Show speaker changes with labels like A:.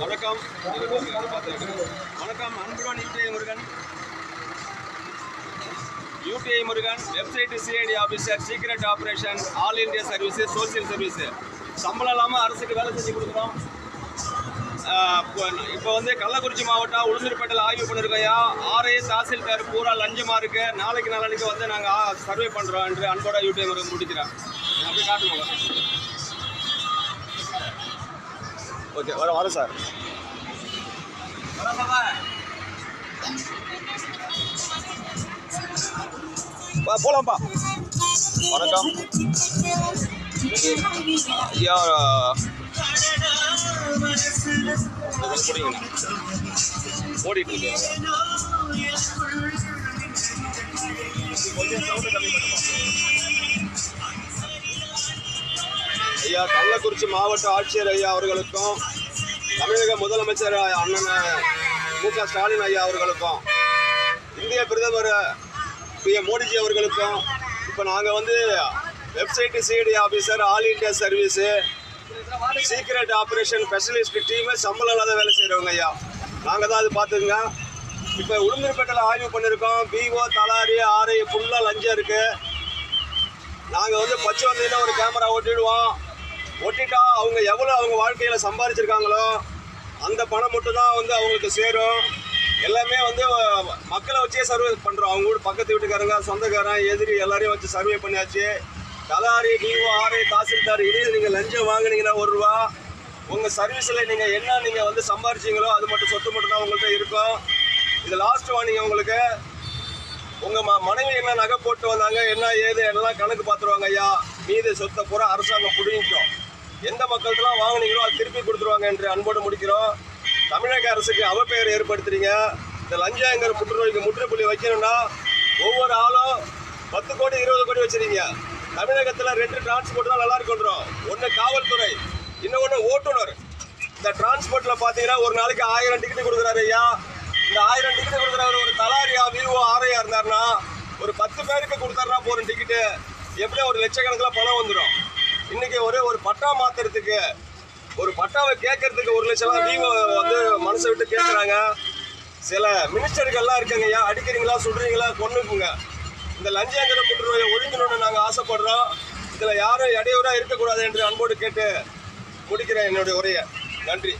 A: வணக்கம். வணக்கம் அன்புடன் UTI Murugan. UTI Murugan website CID officer secret operation all India service social service சம்பளம் இல்லாமல் அரசுக்கு வேலை செஞ்சு கொடுக்குறோம். இப்போ இப்போ வந்து கள்ளக்குறிச்சி மாவட்டம் உளுந்தூர்பேட்டையில் ஆய்வு பண்ணிருக்கையா ஆர்ஐ தாசில்தார் பூரா லஞ்சமாக இருக்கு. நாளைக்கு நாளைக்கு வந்து நாங்கள் சர்வே பண்ணுறோம் என்று அன்போட யூடிஐ முருகன் முடிக்கிறேன் அப்படி காட்டுவோம் ஓகே வர வர சார். வா போலாம்ப்பா. வணக்கம். ஐயா ஓடிட்டு இருக்கு கொஞ்சம் கம்மி பண்ணுமா ஐயா கள்ளக்குறிச்சி மாவட்ட ஆட்சியர் ஐயா அவர்களுக்கும் தமிழக முதலமைச்சர் அண்ணன் மு க ஸ்டாலின் ஐயா அவர்களுக்கும் இந்திய பிரதமர் பி எம் மோடிஜி அவர்களுக்கும் இப்போ நாங்கள் வந்து website CID officer all India service secret operation specialist team சம்பளம் இல்லாத வேலை செய்கிறவங்க ஐயா. நாங்கள் தான் அது பார்த்துங்க இப்போ உளுந்தூர்பேட்டையில் ஆய்வு பண்ணியிருக்கோம் பிஓ தலாரி ஆர்ஐ ஃபுல்லாக லஞ்சம் இருக்குது நாங்கள் வந்து பச்சை வந்தீங்கன்னா ஒரு கேமரா ஓட்டிடுவோம். ஒட்டிட்டா அவங்க எவ்வளோ அவங்க வாழ்க்கையில் சம்பாதிச்சிருக்காங்களோ அந்த பணம் மட்டும்தான் வந்து அவங்களுக்கு சேரும். எல்லாமே வந்து மக்களை வச்சே சர்வே பண்ணுறோம் அவங்க வீடு பக்கத்து வீட்டுக்காரங்க சொந்தக்காரன் எதிரி எல்லாரையும் வச்சு சர்வே பண்ணியாச்சு. கலாரி டிஓ ஆரே தாசில்தார் இதே நீங்கள் லஞ்சம் வாங்கினீங்கன்னா ஒரு ரூபா. உங்கள் சர்வீஸில் நீங்கள் என்ன நீங்கள் வந்து சம்பாரிச்சிங்களோ அது மட்டும் சொத்து மட்டும் தான் உங்கள்கிட்ட இருக்கும். இது லாஸ்ட் வார்னிங் உங்களுக்கு. உங்கள் ம மனைவி என்ன நகை போட்டு வந்தாங்க என்ன ஏது எல்லாம் கணக்கு பார்த்துருவாங்க ஐயா? மீது சொத்தை பூரா அரசாங்கம் பிடிக்கும் எந்த மக்கள்கிட்டலாம் அது திருப்பி கொடுத்துருவாங்க என்று அன்போடு முடிக்கிறோம். தமிழக அரசுக்கு அவப்பெயர் ஏற்படுத்துறீங்க. இந்த லஞ்சங்கிற முற்றுநோய்க்கு முற்றுப்புள்ளி வைக்கணும்னா ஒவ்வொரு ஆளும் பத்து கோடி இருபது கோடி வச்சுருக்கீங்க. தமிழகத்தில் ரெண்டு டிரான்ஸ்போர்ட் தான் நல்லா இருக்குன்றோம் ஒன்று காவல்துறை இன்னொன்று ஓட்டுநர். இந்த டிரான்ஸ்போர்ட்டில் பார்த்தீங்கன்னா ஒரு நாளைக்கு ஆயிரம் டிக்கெட் கொடுக்குறாரு ஐயா. இந்த ஆயிரம் டிக்கெட் கொடுக்குறவர் ஒரு தலாரியா விஓ ஆரையா இருந்தாருன்னா ஒரு பத்து பேருக்கு கொடுத்தாருனா போகிற டிக்கெட்டு எப்படியும் ஒரு லட்சக்கணக்கில் பணம் வந்துடும் இன்னைக்கு ஒரே ஒரு பட்டா மாத்துறதுக்கு ஒரு பட்டாவை கேட்கறதுக்கு ஒரு லட்சம் ரூபா வந்து மனசை விட்டு கேட்குறாங்க. சில மினிஸ்டர்கள்லாம் இருக்குங்க ஐயா அடிக்கிறீங்களா சொல்றீங்களா கொண்டுக்குங்க இந்த லஞ்சங்கிற புற்றுநோயை ஒழிக்கணும்னு நாங்கள் ஆசைப்படுறோம். இதில் யாரும் இடையூறாக இருக்கக்கூடாது என்று அன்போடு கேட்டு முடிக்கிறேன் என்னுடைய உரையை. நன்றி.